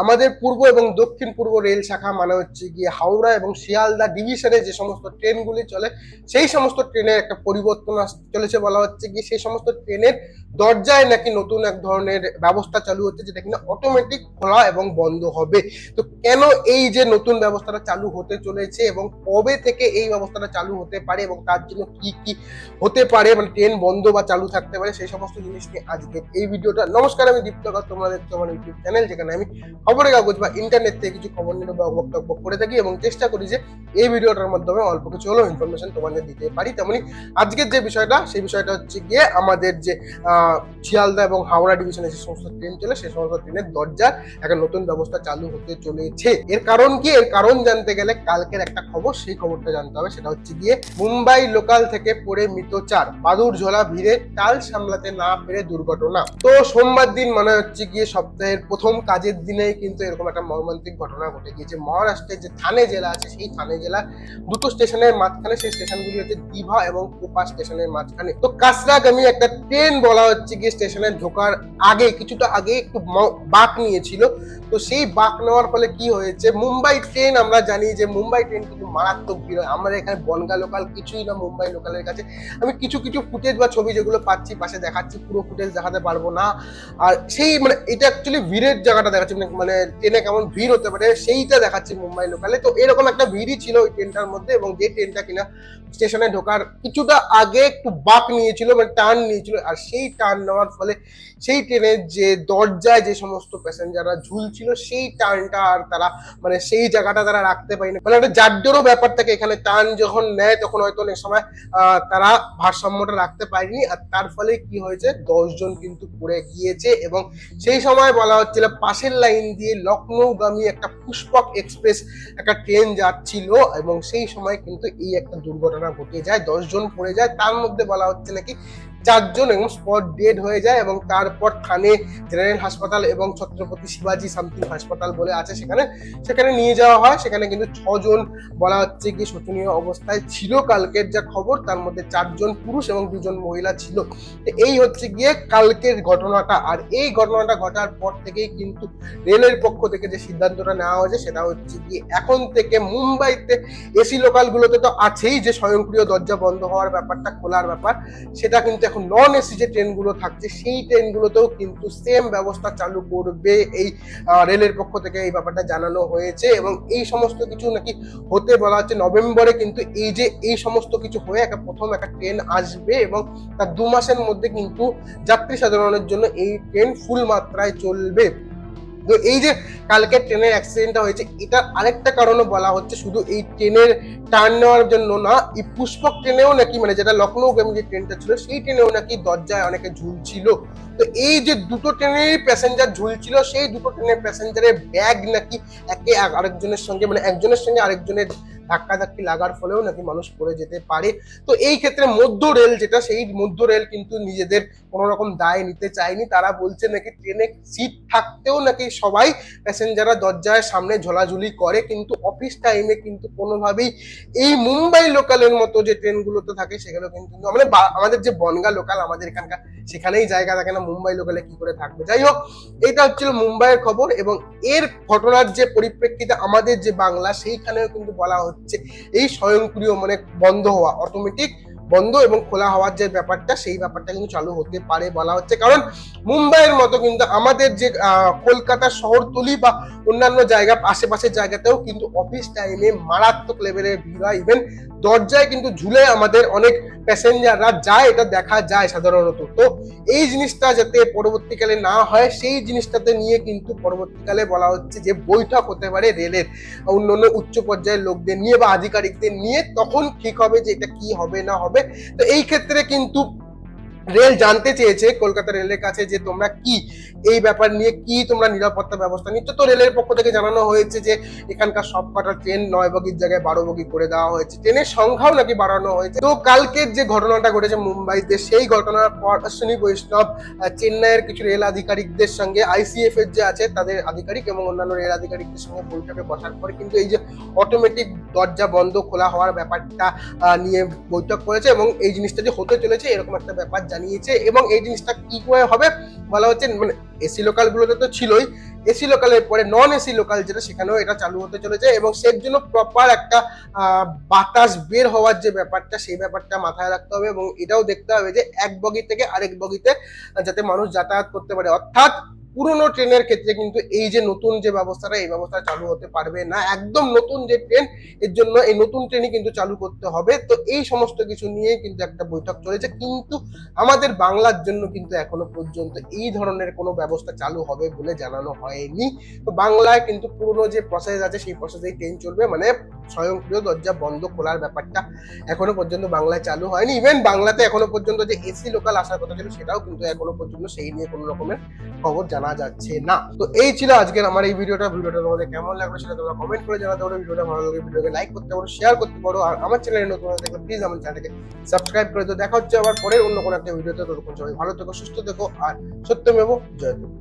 আমাদের পূর্ব এবং দক্ষিণ পূর্ব রেল শাখা মানে হচ্ছে গিয়ে হাওড়া এবং শিয়ালদা ডিভিশনে যে সমস্ত ট্রেনগুলি চলে, সেই সমস্ত ট্রেনের একটা পরিবর্তন চলেছে বলা হচ্ছে গিয়ে, সেই সমস্ত ট্রেনের দরজায় নাকি নতুন এক ধরনের ব্যবস্থা চালু হচ্ছে যেটা কিনা অটোমেটিক খোলা এবং বন্ধ হবে। তো কেন এই যে নতুন ব্যবস্থাটা চালু হতে চলেছে এবং কবে থেকে এই ব্যবস্থাটা চালু হতে পারে এবং তার জন্য কি কি হতে পারে মানে ট্রেন বন্ধ বা চালু থাকতে পারে সেই সমস্ত জিনিস নিয়ে আজকে এই ভিডিওটা। নমস্কার আমি দীপ্তকর তোমরা দেখছ আমার ইউটিউব চ্যানেল যেখানে আমি খবরের কাগজ বা ইন্টারনেট থেকে কিছু খবর নিয়ে বা বক্তব্য করে থাকি এবং চেষ্টা করি যে এই ভিডিওটার মাধ্যমে অল্প কিছু হলেও ইনফরমেশন তোমাদের দিতে পারি তেমনি। আজকের যে বিষয়টা সেই বিষয়টা হচ্ছে গিয়ে আমাদের যে আহ, শিয়ালদা এবং হাওড়া ডিভিশনে যে সমস্ত ট্রেন চলে, সেই সমস্ত ট্রেনের দরজার একটা নতুন ব্যবস্থা চালু হতে চলেছে। এর কারণ কি? এর কারণ জানতে গেলে কালকের একটা খবর, সেই খবরটা জানতে হবে। সেটা হচ্ছে গিয়ে মুম্বাই লোকাল থেকে পড়ে মৃত চার। বাদুর ঝোলা, ভিড়ে টাল সামলাতে না পেরে দুর্ঘটনা। তো সোমবার দিন মনে হচ্ছে গিয়ে সপ্তাহের প্রথম কাজের দিনেই কিন্তু এরকম একটা মর্মান্তিক ঘটনা ঘটে গিয়েছে। মহারাষ্ট্রের যে থানে জেলা আছে, সেই থানে জেলা দুটো স্টেশনের মাঝখানে, সেই স্টেশনগুলি হচ্ছে দিভা এবং কোপা স্টেশনের মাঝখানে। তো কাসরাগামী একটা ট্রেন বলা হচ্ছে গিয়ে স্টেশনে ঢোকার আগে, কিছুটা আগে একটু বাঁক নিয়েছিল। তো সেই বাঁক নেওয়ার ফলে কি হয়েছে, মুম্বাই ট্রেন আমরা জানি যে মুম্বাই ট্রেন কিন্তু মারাত্মক ভিড় আমরা এখানে বনগা লোকাল কিছুই না মুম্বাই লোকালের কাছে। আমি কিছু কিছু ফুটেজ বা ছবি যেগুলো পাচ্ছি, পাশে দেখাচ্ছি, পুরো ফুটেজ দেখাতে পারব না। আর সেই মানে এটা অ্যাকচুয়ালি ভিড়ের জায়গাটা দেখাচ্ছি মানে মানে ট্রেনে কেমন ভিড় হতে পারে, সেইটা দেখাচ্ছি মুম্বাই লোকালে তো এরকম একটা ভিড়ই ছিল ওই ট্রেনটার মধ্যে এবং যে ট্রেনটা কিনা স্টেশনে ঢোকার কিছুটা আগে একটু বাঁক নিয়েছিল মানে টার্ন নিয়েছিল। আর সেই টার্ন নেওয়ার ফলে সেই ট্রেনের যে দরজায় যে সমস্ত প্যাসেঞ্জাররা ঝুলছিল, সেই টার্নটা আর তারা মানে সেই জায়গাটা তারা রাখতে পারেনি। মানে একটা জাড্ডরও ব্যাপার থাকে, এখানে টার্ন যখন নেয় তখন হয়তো অনেক সময় তারা ভারসাম্যটা রাখতে পারেনি। আর তার ফলে কি হয়েছে, দশজন কিন্তু পড়ে গিয়েছে এবং সেই সময় বলা হচ্ছিল পাশের লাইন দিয়ে লখনৌগামী একটা পুষ্পক এক্সপ্রেস একটা ট্রেন যাচ্ছিল এবং সেই সময় কিন্তু এই একটা দুর্ঘটনা ঘটে যায়, দশজন পড়ে যায়। তার মধ্যে বলা হচ্ছে নাকি চারজন এবং স্পট ডেড হয়ে যায় এবং তারপর থানে জেনারেল হাসপাতাল এবং ছত্রপতি শিবাজি সামথিং হাসপাতাল বলে আছে সেখানে। সেখানে নিয়ে যাওয়া হয়। সেখানে কিন্তু ছজন বলা হচ্ছে কি শোচনীয় অবস্থায় ছিল কালকের যা খবর। তার মধ্যে চারজন পুরুষ এবং দুজন মহিলা ছিল। এই হচ্ছে গিয়ে কালকের ঘটনাটা। আর এই ঘটনাটা ঘটার পর থেকেই কিন্তু রেলের পক্ষ থেকে যে সিদ্ধান্তটা নেওয়া হয়েছে সেটা হচ্ছে কি এখন থেকে মুম্বাইতে এসি লোকালগুলোতে তো আছেই যে স্বয়ংক্রিয় দরজা বন্ধ হওয়ার ব্যাপারটা খোলার ব্যাপার। সেটা কিন্তু এখন নন এসি যে ট্রেনগুলো থাকছে, সেই ট্রেনগুলোতেও কিন্তু সেম ব্যবস্থা চালু করবে এই রেলের পক্ষ থেকে এই ব্যাপারটা জানানো হয়েছে এবং এই সমস্ত কিছু নাকি হতে বলা হচ্ছে। নভেম্বরে কিন্তু এই যে এই সমস্ত কিছু হয়ে একটা প্রথম একটা ট্রেন আসবে এবং তার দু মাসের মধ্যে কিন্তু যাত্রী সাধারণের জন্য এই ট্রেন ফুল মাত্রায় চলবে। তো এই যে কালকে ট্রেনের অ্যাক্সিডেন্টটা হয়েছে, এটার আরেকটা কারণও বলা হচ্ছে, শুধু এই ট্রেনের টার্ন নেওয়ার জন্য না, এই পুষ্পক ট্রেনেও নাকি মানে যেটা লখনৌগামী যে ট্রেনটা ছিল, সেই ট্রেনেও নাকি দরজায় অনেকে ঝুলছিল। তো এই যে দুটো ট্রেনের প্যাসেঞ্জার ঝুলছিল, সেই দুটো ট্রেনের প্যাসেঞ্জারের ব্যাগ নাকি একে আরেকজনের সঙ্গে মানে একজনের সঙ্গে আরেকজনের ধাক্কা ধাক্কি লাগার ফলেও নাকি মানুষ পড়ে যেতে পারে। তো এই ক্ষেত্রে মধ্য রেল যেটা, সেই মধ্য রেল কিন্তু নিজেদের কোনো রকম দায় নিতে চায়নি। তারা বলছে নাকি ট্রেনে সিট থাকতেও নাকি সবাই প্যাসেঞ্জাররা দরজার সামনে ঝোলাঝুলি করে, কিন্তু অফিস টাইমে কিন্তু কোনোভাবেই এই মুম্বাই লোকালের মতো যে ট্রেনগুলোতে থাকে, সেগুলো কিন্তু মানে আমাদের যে বনগা লোকাল, আমাদের এখানকার, সেখানেই জায়গা থাকে না মুম্বাই লোকালে কি করে থাকবে। যাই হোক, এটা হচ্ছিল মুম্বাইয়ের খবর এবং এর ঘটনার যে পরিপ্রেক্ষিতে আমাদের যে বাংলা, সেইখানেও কিন্তু বলা হচ্ছে এই স্বয়ংক্রিয় মানে বন্ধ হওয়া অটোমেটিক বন্ধ এবং খোলা হওয়ার যে ব্যাপারটা, সেই ব্যাপারটা কিন্তু চালু হতে পারে বলা হচ্ছে। কারণ মুম্বাইয়ের মতো কিন্তু আমাদের যে কলকাতা শহরতলি বা অন্যান্য জায়গা, আশেপাশের জায়গাতেও কিন্তু অফিস টাইমে মারাত্মক লেভেলের ভিড় হয়। ইভেন দরজায় কিন্তু ঝুলে আমাদের অনেক প্যাসেঞ্জাররা যায়, এটা দেখা যায় সাধারণত। তো এই জিনিসটা যাতে পরবর্তীকালে না হয়, সেই জিনিসটাতে নিয়ে কিন্তু পরবর্তীকালে বলা হচ্ছে যে, বৈঠক হতে পারে রেলের অন্য অন্য উচ্চ পর্যায়ের লোকদের নিয়ে বা আধিকারিকদের নিয়ে। তখন ঠিক হবে যে, এটা কি হবে না হবে তো এই ক্ষেত্রে কিন্তু রেল জানতে চেয়েছে, কলকাতা রেলের কাছে যে তোমরা কি? এই ব্যাপার নিয়ে কি তোমরা নিরাপত্তা ব্যবস্থা নিচ্ছ? তো রেলের পক্ষ থেকে জানানো হয়েছে যে এখানকার সব কটা ট্রেন নয় বগির জায়গায় বারো বগি করে দেওয়া হয়েছে। ট্রেনের সংখ্যাও নাকি বাড়ানো হয়েছে। তো কালকের যে ঘটনাটা ঘটেছে মুম্বাইতে, সেই ঘটনার পর অশ্বিনী বৈষ্ণব চেন্নাইয়ের কিছু রেল আধিকারিকদের সঙ্গে আইসিএফ এর যে আছে, তাদের আধিকারিক এবং অন্যান্য রেল আধিকারিকদের সঙ্গে বৈঠকে বসার পরে কিন্তু এই যে অটোমেটিক দরজা বন্ধ, খোলা হওয়ার ব্যাপারটা নিয়ে বৈঠক করেছে এবং এই জিনিসটা যে হতে চলেছে এরকম একটা ব্যাপার জানিয়েছে এবং এই জিনিসটা কি করে হবে বলা হচ্ছে মানে এসি লোকালগুলোতে তো ছিলই এসি লোকালের পরে নন এসি লোকাল যেটা সেখানেও এটা চালু হতে চলেছে এবং সের জন্য প্রপার একটা বাতাস বের হওয়ার যে ব্যাপারটা সেই ব্যাপারটা মাথায় রাখতে হবে এবং এটাও দেখতে হবে যে এক বগি থেকে আরেক বগিতে যাতে মানুষ যাতায়াত করতে পারে। অর্থাৎ পুরোনো ট্রেনের ক্ষেত্রে কিন্তু এই যে নতুন যে ব্যবস্থাটা, এই ব্যবস্থা চালু হতে পারবে না। একদম নতুন যে ট্রেন, এর জন্য এই নতুন ট্রেনই কিন্তু চালু করতে হবে। তো এই সমস্ত কিছু নিয়ে কিন্তু একটা বৈঠক চলেছে। কিন্তু আমাদের বাংলার জন্য কিন্তু এখনও পর্যন্ত এই ধরনের কোনো ব্যবস্থা চালু হবে বলে জানানো হয়নি। তো বাংলায় কিন্তু পুরোনো যে প্রসেস আছে, সেই প্রসেসেই ট্রেন চলবে। মানে স্বয়ংক্রিয় দরজা বন্ধ খোলার ব্যাপারটা এখনও পর্যন্ত বাংলায় চালু হয়নি। ইভেন বাংলাতে এখনও পর্যন্ত যে এসি লোকাল আসার কথা ছিল, সেটাও কিন্তু এখনও পর্যন্ত সেই নিয়ে কোনো রকমের খবর জানা যাচ্ছে না। তো এই ছিল আজকের আমার এই ভিডিওটা। ভিডিওটা তোমাদের কেমন লাগল সেটা তোমরা কমেন্ট করে জানাতে পারো। ভিডিওটা ভালো লাগে ভিডিওকে লাইক করতে পারো শেয়ার করতে পারো। আর আমার চ্যানেলে নতুন থাকলে প্লিজ আমার চ্যানেলকে সাবস্ক্রাইব করে তো দেখা হচ্ছে আবার পরের অন্য কোনো একটা ভিডিওতে ততক্ষণ সবাই ভালো থেকো, সুস্থ থেকো। আর সত্যমেব জয়তে